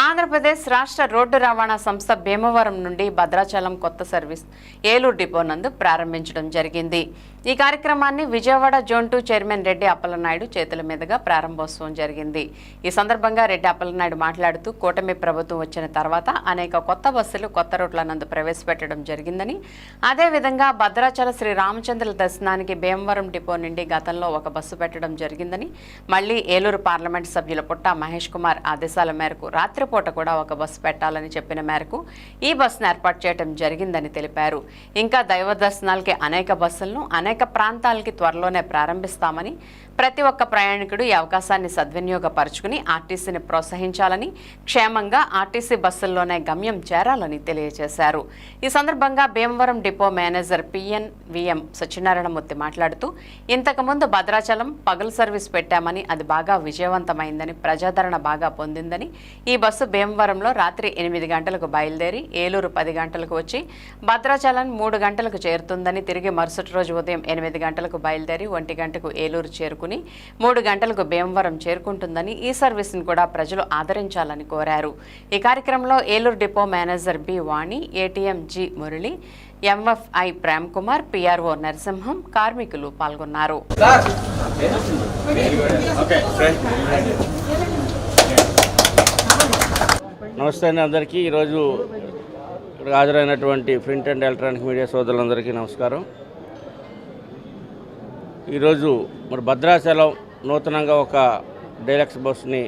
I Andhra Pradesh రాష్ట్ర road రవాణా సంస్థ భీమవరం నుండి భద్రాచలం కొత్త సర్వీస్ ఏలూరు డిపో నందు ప్రారంభించడం జరిగింది. ఈ కార్యక్రమాన్ని Vijayawada zone two chairman Reddy Appalanaidu చేతుల మీదుగా ప్రారంభోత్సవం జరిగింది. ఈ సందర్భంగా రెడ్డి అప్పలనాయుడు మాట్లాడుతూ కూటమి ప్రభుత్వం వచ్చిన తర్వాత అనేక కొత్త బస్సులు కొత్త రోడ్ల నందు ప్రవేశపెట్టడం జరిగిందని అదేవిధంగా భద్రాచల శ్రీ రామచంద్రుల దర్శనానికి భీమవరం డిపో నుండి గతంలో ఒక బస్సు పెట్టడం జరిగిందని మళ్ళీ ఏలూరు పార్లమెంట్ సభ్యుల పుట్ట మహేష్ కుమార్ ఆదేశాల మేరకు రాత్రిపూట కూడా ఒక బస్సు పెట్టాలని చెప్పిన మేరకు ఈ బస్సును ఏర్పాటు చేయడం జరిగిందని తెలిపారు. ఇంకా దైవ దర్శనాలకి అనేక బస్సులను అనేక ప్రాంతాలకి త్వరలోనే ప్రారంభిస్తామని ప్రతి ఒక్క ప్రయాణికుడు ఈ అవకాశాన్ని సద్వినియోగపరుచుకుని ఆర్టీసీని ప్రోత్సహించాలని క్షేమంగా ఆర్టీసీ బస్సుల్లోనే గమ్యం చేరాలని తెలియజేశారు. ఈ సందర్భంగా Bhimavaram depot manager PN VM Satyanarayanamurthy మాట్లాడుతూ ఇంతకుముందు భద్రాచలం పగలు సర్వీస్ పెట్టామని అది బాగా విజయవంతమైందని ప్రజాదరణ బాగా పొందిందని ఈ బస్సు భీమవరంలో రాత్రి ఎనిమిది గంటలకు బయలుదేరి ఏలూరు పది గంటలకు వచ్చి భద్రాచలం మూడు గంటలకు చేరుతుందని తిరిగి మరుసటి రోజు ఉదయం ఎనిమిది గంటలకు బయలుదేరి ఒంటి గంటకు ఏలూరు చేరుకుని మూడు గంటలకు భీమవరం చేరుకుంటుందని ఈ సర్వీస్ను కూడా ప్రజలు ఆదరించాలని కోరారు. ఈ కార్యక్రమంలో Eluru depot manager B Vani ATM G Murali MFI Prem Kumar PRO Narasimham కార్మికులు పాల్గొన్నారు. నమస్తే అండి అందరికీ. ఈరోజు ఇక్కడ హాజరైనటువంటి ప్రింట్ అండ్ ఎలక్ట్రానిక్ మీడియా సోదరులందరికీ నమస్కారం. ఈరోజు మరి భద్రాచలం నూతనంగా ఒక డైలక్స్ బస్సుని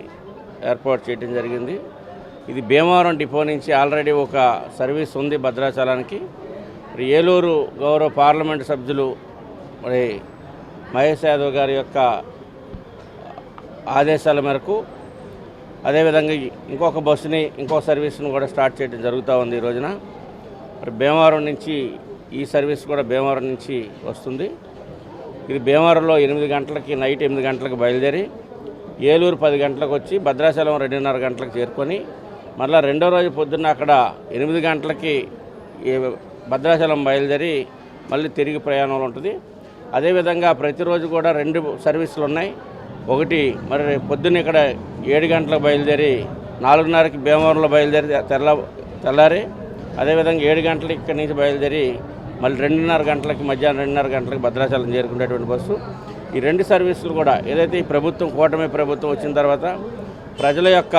ఏర్పాటు చేయడం జరిగింది. ఇది భీమవరం డిపో నుంచి ఆల్రెడీ ఒక సర్వీస్ ఉంది భద్రాచలానికి. మరి ఏలూరు గౌరవ పార్లమెంటు సభ్యులు మరి మహేష్ యాదవ్ గారి యొక్క ఆదేశాల మేరకు అదేవిధంగా ఇంకొక బస్సుని ఇంకో సర్వీస్ను కూడా స్టార్ట్ చేయడం జరుగుతూ ఉంది ఈ రోజున. మరి భీమవరం నుంచి ఈ సర్వీస్ కూడా భీమవరం నుంచి వస్తుంది. ఇది భీమవరంలో ఎనిమిది గంటలకి నైట్ ఎనిమిది గంటలకు బయలుదేరి ఏలూరు పది గంటలకు వచ్చి భద్రాచలం రెండున్నర గంటలకు చేరుకొని మళ్ళీ రెండో రోజు పొద్దున్న అక్కడ ఎనిమిది గంటలకి భద్రాచలం బయలుదేరి మళ్ళీ తిరిగి ప్రయాణంలో ఉంటుంది. అదేవిధంగా ప్రతిరోజు కూడా రెండు సర్వీసులు ఉన్నాయి. ఒకటి మరి పొద్దున్న ఇక్కడ ఏడు గంటలకు బయలుదేరి నాలుగున్నరకి భీమవరంలో బయలుదేరి తెల్ల తెల్లారి అదేవిధంగా ఏడు గంటలకి ఇక్కడి నుంచి బయలుదేరి మళ్ళీ రెండున్నర గంటలకి మధ్యాహ్నం రెండున్నర గంటలకు భద్రాచలం చేరుకునేటువంటి బస్సు. ఈ రెండు సర్వీసులు కూడా ఏదైతే ఈ ప్రభుత్వం కూటమి ప్రభుత్వం వచ్చిన తర్వాత ప్రజల యొక్క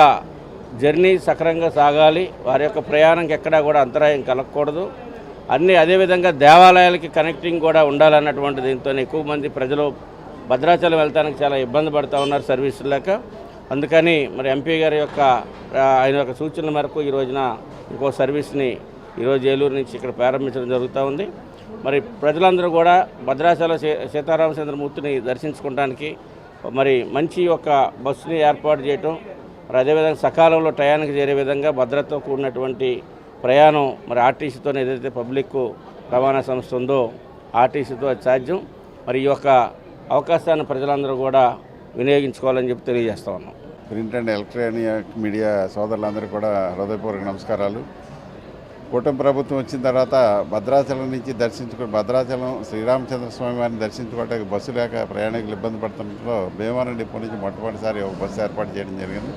జర్నీ సక్రంగా సాగాలి వారి యొక్క ప్రయాణంకి ఎక్కడా కూడా అంతరాయం కలగకూడదు. అన్నీ అదేవిధంగా దేవాలయాలకి కనెక్టింగ్ కూడా ఉండాలన్నటువంటి దీంతో ఎక్కువ మంది ప్రజలు భద్రాచలం వెళ్తానికి చాలా ఇబ్బంది పడుతూ ఉన్నారు సర్వీసులు లేక. అందుకని మరి ఎంపీ గారి యొక్క ఆయన యొక్క సూచనల మేరకు ఈ రోజున ఇంకో సర్వీస్ని ఈరోజు ఏలూరు నుంచి ఇక్కడ ప్రారంభించడం జరుగుతూ ఉంది. మరి ప్రజలందరూ కూడా భద్రాచల సీ సీతారామచంద్రమూర్తిని దర్శించుకోవడానికి మరి మంచి ఒక బస్సుని ఏర్పాటు చేయటం మరి అదేవిధంగా సకాలంలో టయానికి చేరే విధంగా భద్రతతో కూడినటువంటి ప్రయాణం మరి ఆర్టీసీతో ఏదైతే పబ్లిక్ రవాణా సంస్థ ఉందో ఆర్టీసీతో సాధ్యం. మరి ఈ యొక్క అవకాశాన్ని ప్రజలందరూ కూడా వినియోగించుకోవాలని చెప్పి తెలియజేస్తా ఉన్నాం. ప్రింట్ అండ్ ఎలక్ట్రానిక్ మీడియా సోదరులందరూ కూడా హృదయపూర్వక నమస్కారాలు. కూటమి ప్రభుత్వం వచ్చిన తర్వాత భద్రాచలం నుంచి దర్శించుకో భద్రాచలం శ్రీరామచంద్ర స్వామి వారిని దర్శించుకోవడానికి బస్సు లేక ప్రయాణికులు ఇబ్బంది పడుతుండటంలో భీమవరం డిపో నుంచి మొట్టమొదటిసారి ఒక బస్సు ఏర్పాటు చేయడం జరిగింది.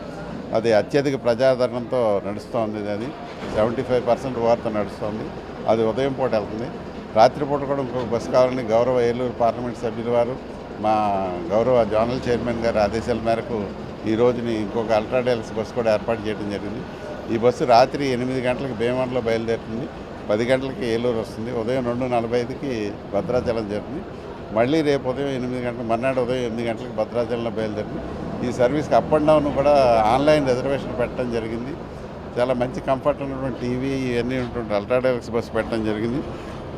అది అత్యధిక ప్రజాదరణతో నడుస్తోంది అది. సెవెంటీ ఫైవ్ పర్సెంట్ వారితో నడుస్తోంది. అది ఉదయం పూట వెళ్తుంది. రాత్రిపూట కూడా ఇంకొక బస్సు కావాలని గౌరవ ఏలూరు పార్లమెంట్ సభ్యుల వారు మా గౌరవ జోనల్ చైర్మన్ గారి ఆదేశాల మేరకు ఈ రోజుని ఇంకొక అల్ట్రాడైలాక్స్ బస్సు కూడా ఏర్పాటు చేయడం జరిగింది. ఈ బస్సు రాత్రి ఎనిమిది గంటలకు భీమవరంలో బయలుదేరుతుంది. పది గంటలకి ఏలూరు వస్తుంది. ఉదయం రెండు నలభై ఐదుకి భద్రాచలం చేరుతుంది మళ్ళీ రేపు ఉదయం ఎనిమిది గంటలకు మర్నాడు ఉదయం ఎనిమిది గంటలకు భద్రాచలంలో బయలుదేరింది ఈ సర్వీస్కి అప్ అండ్ డౌన్ కూడా ఆన్లైన్ రిజర్వేషన్ పెట్టడం జరిగింది. చాలా మంచి కంఫర్ట్ ఉన్నటువంటి టీవీ ఇవన్నీ ఉన్నటువంటి అల్ట్రాడెల్స్ బస్సు పెట్టడం జరిగింది.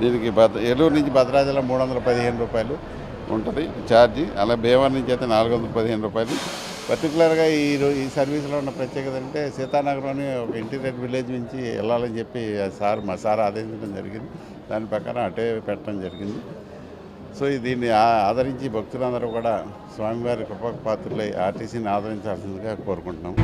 దీనికి భద్ర ఏలూరు నుంచి భద్రాచలం మూడు వందల పదిహేను రూపాయలు ఉంటుంది ఛార్జీ అలా భీమవరం నుంచి అయితే నాలుగు వందల పదిహేను రూపాయలు. పర్టికులర్గా ఈ ఈ సర్వీస్లో ఉన్న ప్రత్యేకత అంటే సీతానగరంలోని ఒక ఇంటీరియర్ విలేజ్ నుంచి వెళ్ళాలని చెప్పి ఆ సార్ మా సార్ ఆదేశించడం జరిగింది. దాని ప్రకారం అటే పెట్టడం జరిగింది. సో దీన్ని ఆ- ఆదరించి భక్తులందరూ కూడా స్వామివారి కృపకు పాత్రులై ఆర్టీసీని ఆదరించాల్సిందిగా కోరుకుంటున్నాం.